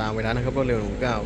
ตามเวลานนะครับรถเร็วหนึ่งเก้า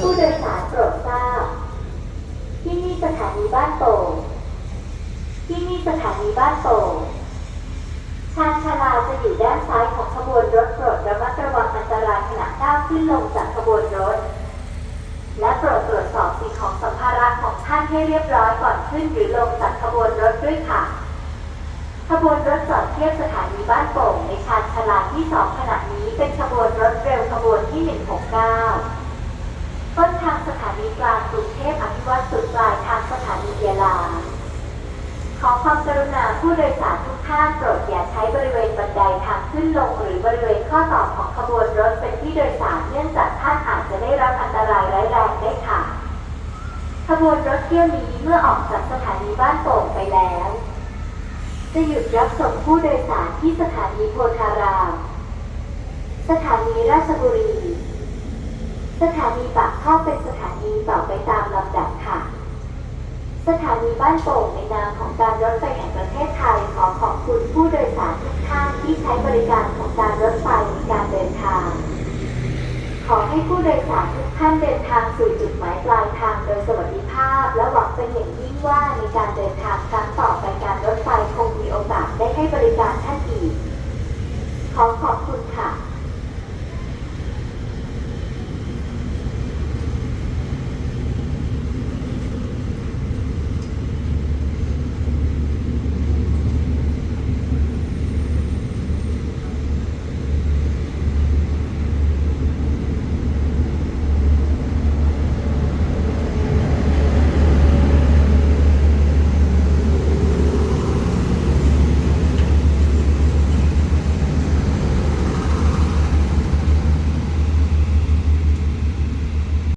ผู้โดยสารโปรดทราบ ที่นี่สถานีบ้านโป่ง ที่นี่ส ถานีบ้านโป่งชานชาลาจะอยู่ด้านซ้ายของขบวนรถโปรดระมัดระวังอันตรายขณะก้าวขึ้นลงจากขบวนรถ และโปรดตรวจสอบสิ่งของสัมภาระของท่านให้เรียบร้อยก่อนขึ้นหรือลงจากขบวนรถด้วยค่ะ ขบวนรถจอดเทียบสถานีบ้านโป่งในชานชาลาที่สองขณะนี้เป็นขบวนรถเร็วขบวนที่ 169 ต้นทางสถานีกลางกรุงเทพอภิวัตสุดปลายทางสถานียาลา ขอ ความกรุณาผู้โดยสารทุกท่านโปรดอย่าใช้บริเวณบันไดทางขึ้นลงหรือบริเวณข้อต่อของขบวนรถเป็นที่โดยสารเนื่องจากท่านอาจจะได้รับอันตรายร้ายแรงได้ค่ะ ขบวนรถเที่ยวนี้เมื่อออกจากสถานีบ้านโป่งไปแล้ว จะหยุดรับส่งผู้โดยสารที่สถานีโพธาราม สถานีราชบุรี สถานีปากท่อเป็นสถานีต่อไปตามลำดับค่ะ สถานีบ้านโป่งในนามของการรถไฟแห่งประเทศไทยขอขอบคุณผู้โดยสารทุกท่านที่ใช้บริการของการรถไฟในการเดินทาง ขอให้ผู้โดยสารทุกท่านเดินทางสู่จุดหมายปลายทางโดยสวัสดิภาพ และหวังเป็นอย่างยิ่งว่าในการเดินทางครั้ง